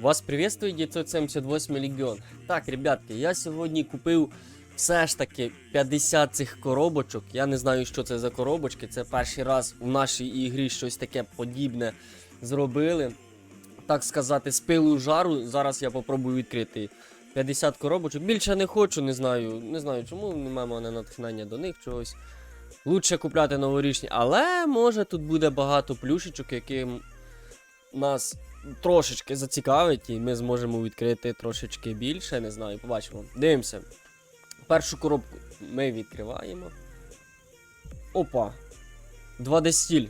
Вас приветствує 978 Легіон. Так, ребятки, я сьогодні купив все ж таки 50 цих коробочок. Я не знаю, що це за коробочки. Це перший раз у нашій ігрі щось таке подібне зробили. Так сказати, з пилу жару. Зараз я попробую відкрити 50 коробочок. Більше не хочу, не знаю. Не знаю чому, немає мене натхнення до них чогось. Лучше купляти новорічні, але може тут буде багато плюшечок, які нас трошечки зацікавить, і ми зможемо відкрити трошечки більше, не знаю, побачимо. Дивимося. Першу коробку ми відкриваємо. Опа. 2D стіль.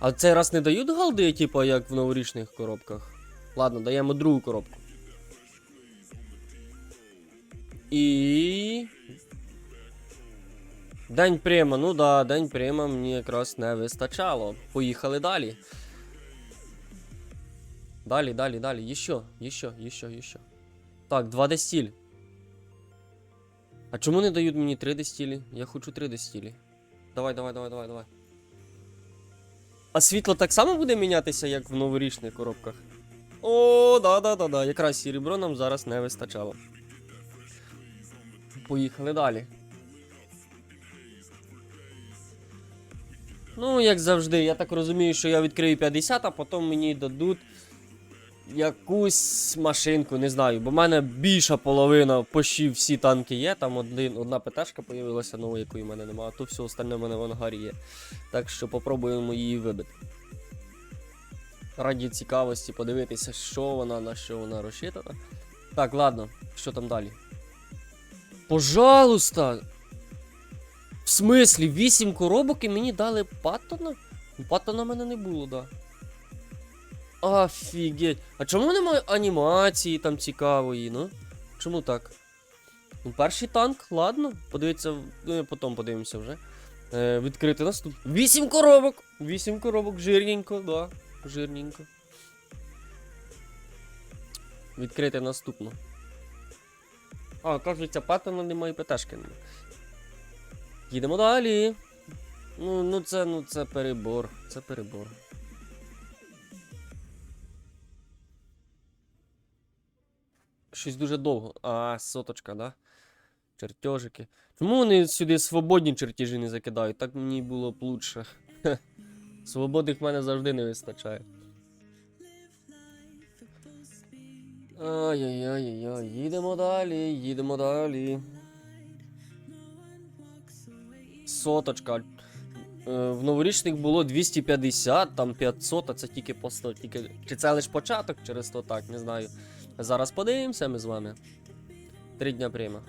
А цей раз не дають галди, типу, як в новорічних коробках. Ладно, даємо другу коробку. І. День прима, ну да, день прима мені якраз не вистачало. Поїхали далі. Далі, далі, далі. Еще, еще, еще, еще. Так, 2D стіль. А чому не дають мені 3D стілі? Я хочу 3D стілі. Давай, давай, давай, давай, давай. А світло так само буде мінятися, як в новорічних коробках? О, да, да, да, да. Якраз серебро нам зараз не вистачало. Поїхали далі. Ну, як завжди, я так розумію, що я відкрию 50, а потім мені дадуть якусь машинку, не знаю. Бо в мене більша половина почти всі танки є. Там один, одна ПТшка появилася нова, якої в мене немає, а то все остальне в мене в ангарі є. Так що попробуємо її вибити. Раді цікавості подивитися, що вона, на що вона розчитана. Так, ладно, що там далі? Пожалуйста! В смислі, 8 коробок і мені дали Паттона? Ну, Паттона в мене не було, да. Офігеть. А чому немає анімації там цікавої, ну? Чому так? Ну, перший танк, ладно. Подивіться, ну, потім подивимося вже. Е, відкрити наступ. 8 коробок! 8 коробок, жирненько, да. Жирненько. Відкрити наступну. А, кажеться, Паттона немає і ПТшки немає. Їдемо далі. Ну, ну це, ну це перебор. Це перебор. Щось дуже довго. А, соточка, да? Чертежики. Чому вони сюди свободні чертежі не закидають? Так мені було б лучше. Хе. Свободних в мене завжди не вистачає. Ай-яй-яй-яй, їдемо далі, їдемо далі. Соточка. Е, В новорічних було 250, там 500, а це тільки по 100. Тільки... Чи це лише початок через то так, не знаю. Зараз подивимося ми з вами. Три дня прямо.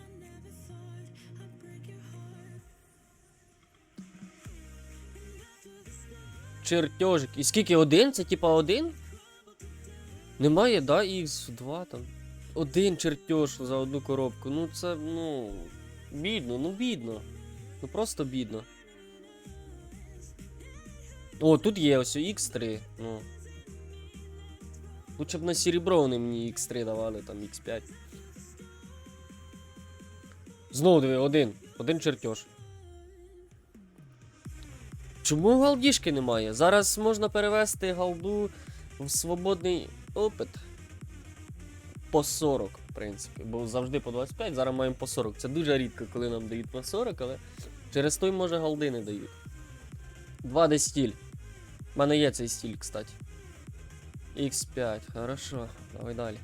Чертежик. І скільки один? Це типа один? Немає, да, X2 там. Один чертеж за одну коробку. Ну це, ну. Бідно, ну бідно. Ну просто бідно. О, тут є ось X3. Ну. Лучше б на серебро вони мені X3 давали, там X5. Знову диви, один. Один чертеж. Чому галдішки немає? Зараз можна перевести галду в свободний опит. По 40, в принципі. Бо завжди по 25, зараз маємо по 40. Це дуже рідко, коли нам дають по 40, але через той може галди не дають. 2D стіль. У мене є цей стіль, кстати. X5, хорошо. Давай далі.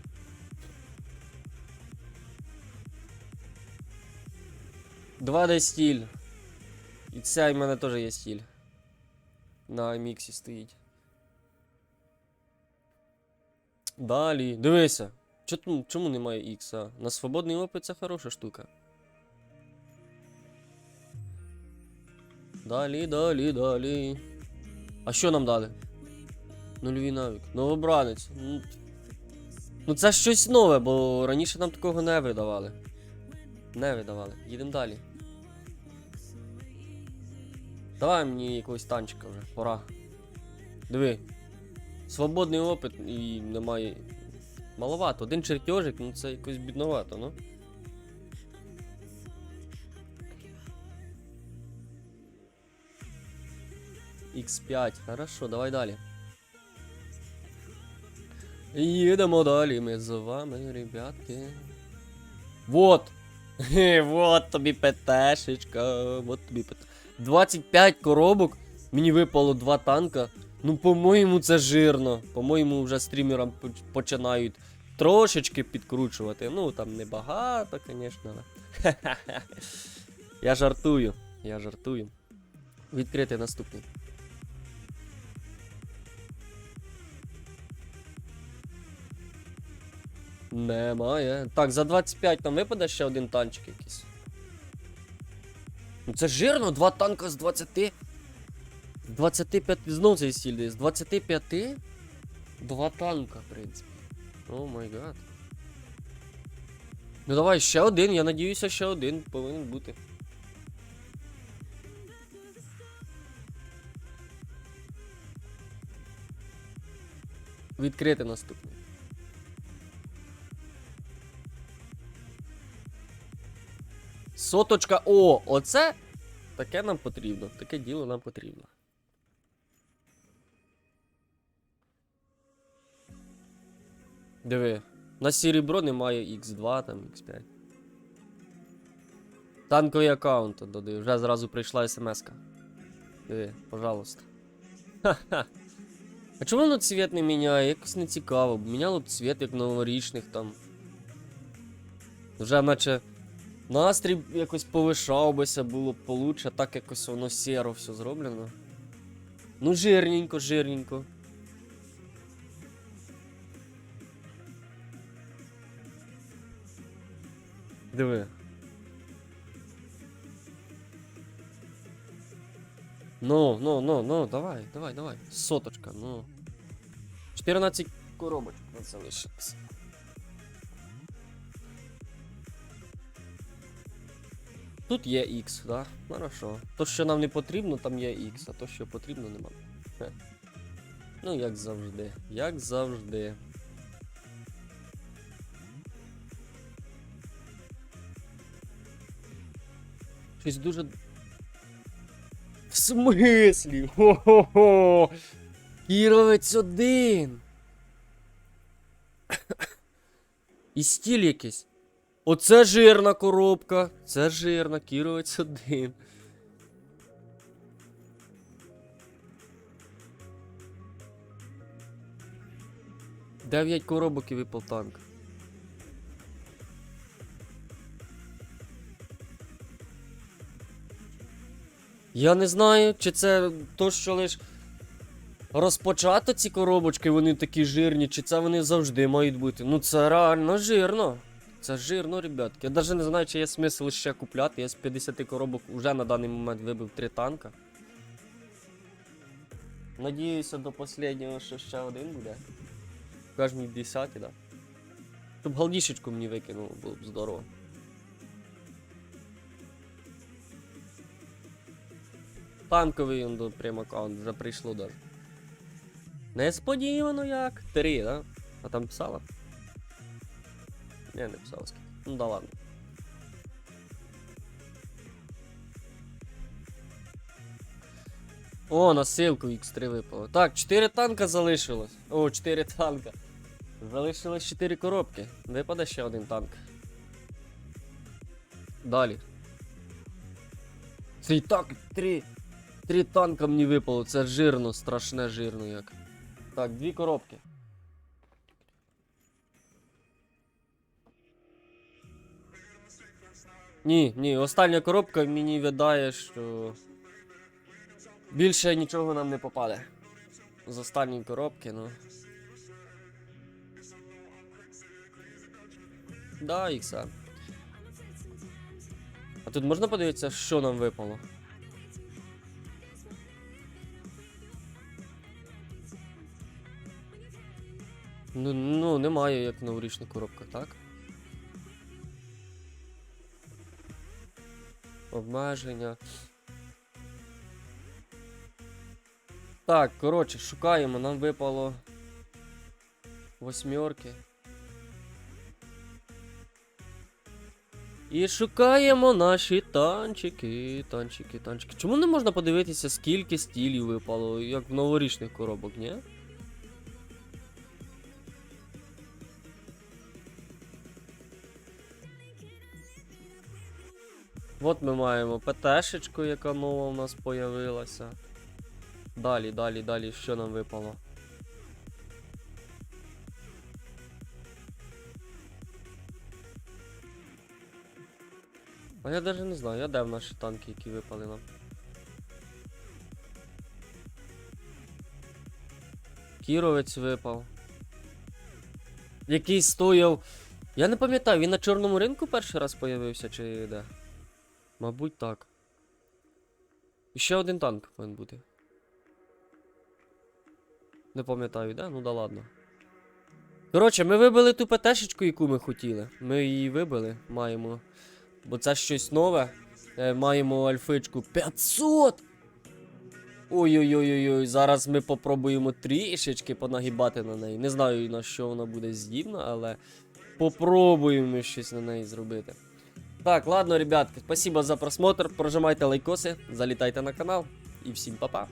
Два d стіль. І ця в мене теж є стіль. На міксі стоїть. Далі. Дивися. Чому, чому немає X? На свободний опит це хороша штука. Далі, далі, далі. А що нам дали? Нульовий навик. Новобранець. Ну, ну це щось нове, бо раніше нам такого не видавали. Не видавали. Їдемо далі. Давай мені якогось танчика вже, пора. Диви. Свободний опит і немає. Маловато. Один чертежик, ну це якось бідновато, ну. X5, хорошо, давай далі. Їдемо далі, ми з вами, ребятки. Вот. Хе, вот тобі ПТшечка. Вот тобі ПТ. 25 коробок. Мені випало 2 танка. Ну, по-моєму, це жирно. По-моєму, вже стрімерам починають трошечки підкручувати. Ну, там небагато, звісно. Я жартую. Я жартую. Відкрити наступний. Немає. Так, за 25 там випаде ще один танчик якийсь. Ну це жирно, два танка з 20. 25. Знов цей стіль. З 25. Два танка, в принципі. О май гад. Ну давай ще один, я надіюся, ще один повинен бути. Відкрити наступний. Соточка. О, оце таке нам потрібно. Таке діло нам потрібно. Диви. На серебро немає X2, там X5. Танковий аккаунт додаю. Вже зразу прийшла смс-ка. Диви, пожалуйста. Ха-ха. А чому воно цвіт не міняє? Якось не цікаво. Міняло б цвіт, як новорічних там. Вже наче настрій якось повишав бися, було б получше, так якось воно сіро все зроблено. Ну, жирненько, жирненько. Диви. Ну, ну, ну, ну, давай, давай, давай. Соточка, ну. 14 коробочок на Тут є X, да? Хорошо. То, що нам не потрібно, там є X, а то, що потрібно, нема. Хе. Ну, як завжди. Як завжди. Щось дуже. В смислі? Хо-хо-хо! Кіровець один! І стіль якийсь. Оце жирна коробка. Це жирна, кіровець один. Дев'ять коробок і випав танк. Я не знаю, чи це то, що лиш розпочато ці коробочки, вони такі жирні, чи це вони завжди мають бути. Ну це реально жирно. Це жирно, ребятки. Я навіть не знаю, чи є смисл ще купляти. Я з 50 коробок вже на даний момент вибив 3 танка. Надіюся, до останнього що ще один буде. В кожній 10, да. Щоб галдішечку мені викинуло, було б здорово. Танковий он до прям аккаунт вже прийшло даже. Несподівано як. Три, да? А там писала? Не писала скільки. Ну да ладно. О, на ссылку X3 випало. Так, 4 танка залишилось. О, 4 танка. Залишилось 4 коробки. Випаде ще один танк. Далі. Це і так, 3. Три танка мені випало, це жирно, страшне жирно як. Так, дві коробки. Ні, ні, остання коробка мені видає, що більше нічого нам не попаде. З останньої коробки, ну. Да, ікса. А тут можна подивитися, що нам випало? Ну, ну, немає як в новорічних коробках, так? Обмеження. Так, коротше, шукаємо, нам випало восьмерки. І шукаємо наші танчики, танчики, танчики. Чому не можна подивитися, скільки стілів випало, як в новорічних коробок, ні? От ми маємо ПТшечку, яка нова у нас появилася. Далі, далі, далі, що нам випало? А я навіть не знаю, я де в наші танки, які випали нам. Кіровець випав. Який стояв. Я не пам'ятаю, він на чорному ринку перший раз появився чи де? Мабуть, так. І ще один танк повинен бути. Не пам'ятаю, де? Ну да ладно. Коротше, ми вибили ту ПТшечку, яку ми хотіли. Ми її вибили, маємо. Бо це щось нове. Е, маємо альфичку 500! Ой-ой-ой-ой, зараз ми попробуємо трішечки понагибати на неї. Не знаю на що вона буде здібна, але попробуємо щось на неї зробити. Так, ладно, ребятки, спасибо за просмотр. Прожимайте лайкоси, залітайте на канал і всім па-па.